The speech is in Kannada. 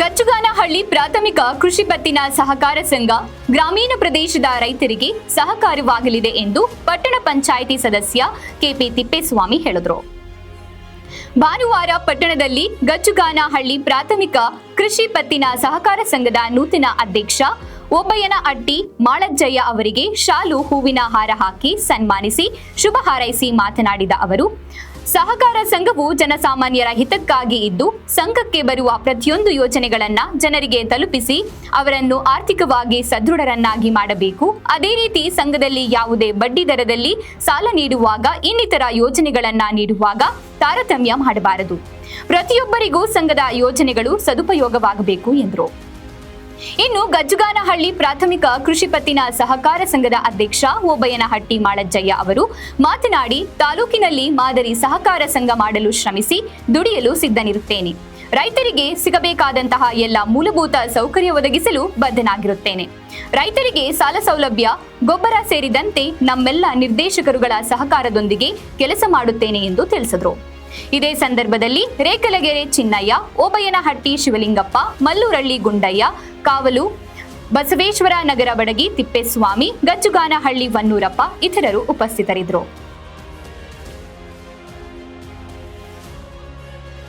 ಗಚ್ಚುಗಾನಹಳ್ಳಿ ಪ್ರಾಥಮಿಕ ಕೃಷಿ ಪತ್ತಿನ ಸಹಕಾರ ಸಂಘ ಗ್ರಾಮೀಣ ಪ್ರದೇಶದ ರೈತರಿಗೆ ಸಹಕಾರವಾಗಲಿದೆ ಎಂದು ಪಟ್ಟಣ ಪಂಚಾಯಿತಿ ಸದಸ್ಯ ಕೆಪಿ ತಿಪ್ಪೇಸ್ವಾಮಿ ಹೇಳಿದರು. ಭಾನುವಾರ ಪಟ್ಟಣದಲ್ಲಿ ಗಚ್ಚುಗಾನಹಳ್ಳಿ ಪ್ರಾಥಮಿಕ ಕೃಷಿ ಪತ್ತಿನ ಸಹಕಾರ ಸಂಘದ ನೂತನ ಅಧ್ಯಕ್ಷ ಒಬ್ಬಯ್ಯನ ಅಟ್ಟಿ ಮಾಳಜ್ಜಯ್ಯ ಅವರಿಗೆ ಶಾಲು, ಹೂವಿನ ಹಾರ ಹಾಕಿ ಸನ್ಮಾನಿಸಿ ಶುಭ ಹಾರೈಸಿ ಮಾತನಾಡಿದ ಅವರು ಸಹಕಾರ ಸಂಘವು ಜನಸಾಮಾನ್ಯರ ಹಿತಕ್ಕಾಗಿ ಇದ್ದು, ಸಂಘಕ್ಕೆ ಬರುವ ಪ್ರತಿಯೊಂದು ಯೋಜನೆಗಳನ್ನ ಜನರಿಗೆ ತಲುಪಿಸಿ, ಅವರನ್ನು ಆರ್ಥಿಕವಾಗಿ ಸದೃಢರನ್ನಾಗಿ ಮಾಡಬೇಕು. ಅದೇ ರೀತಿ ಸಂಘದಲ್ಲಿ ಯಾವುದೇ ಬಡ್ಡಿ ದರದಲ್ಲಿ ಸಾಲ ನೀಡುವಾಗ, ಇನ್ನಿತರ ಯೋಜನೆಗಳನ್ನ ನೀಡುವಾಗ ತಾರತಮ್ಯ ಮಾಡಬಾರದು. ಪ್ರತಿಯೊಬ್ಬರಿಗೂ ಸಂಘದ ಯೋಜನೆಗಳು ಸದುಪಯೋಗವಾಗಬೇಕು ಎಂದರು. ಇನ್ನು ಗಜ್ಜುಗಾನಹಳ್ಳಿ ಪ್ರಾಥಮಿಕ ಕೃಷಿ ಪತ್ತಿನ ಸಹಕಾರ ಸಂಘದ ಅಧ್ಯಕ್ಷ ಓಬಯ್ಯನಹಟ್ಟಿ ಮಾಳಜ್ಜಯ್ಯ ಅವರು ಮಾತನಾಡಿ, ತಾಲೂಕಿನಲ್ಲಿ ಮಾದರಿ ಸಹಕಾರ ಸಂಘ ಮಾಡಲು ಶ್ರಮಿಸಿ ದುಡಿಯಲು ಸಿದ್ಧನಿರುತ್ತೇನೆ. ರೈತರಿಗೆ ಸಿಗಬೇಕಾದಂತಹ ಎಲ್ಲ ಮೂಲಭೂತ ಸೌಕರ್ಯ ಒದಗಿಸಲು ಬದ್ಧನಾಗಿರುತ್ತೇನೆ. ರೈತರಿಗೆ ಸಾಲ ಸೌಲಭ್ಯ, ಗೊಬ್ಬರ ಸೇರಿದಂತೆ ನಮ್ಮೆಲ್ಲ ನಿರ್ದೇಶಕರುಗಳ ಸಹಕಾರದೊಂದಿಗೆ ಕೆಲಸ ಮಾಡುತ್ತೇನೆ ಎಂದು ತಿಳಿಸಿದರು. ಇದೇ ಸಂದರ್ಭದಲ್ಲಿ ರೇಖಲಗೆರೆ ಚಿನ್ನಯ್ಯ, ಓಬಯ್ಯನಹಟ್ಟಿ ಶಿವಲಿಂಗಪ್ಪ, ಮಲ್ಲೂರಳ್ಳಿ ಗುಂಡಯ್ಯ, ಕಾವಲು, ಬಸವೇಶ್ವರ ನಗರ ಬಡಗಿ ತಿಪ್ಪೇಸ್ವಾಮಿ ಗಜ್ಜುಗಾನಹಳ್ಳಿ ವನ್ನೂರಪ್ಪ ಇತರರು ಉಪಸ್ಥಿತರಿದ್ದರು.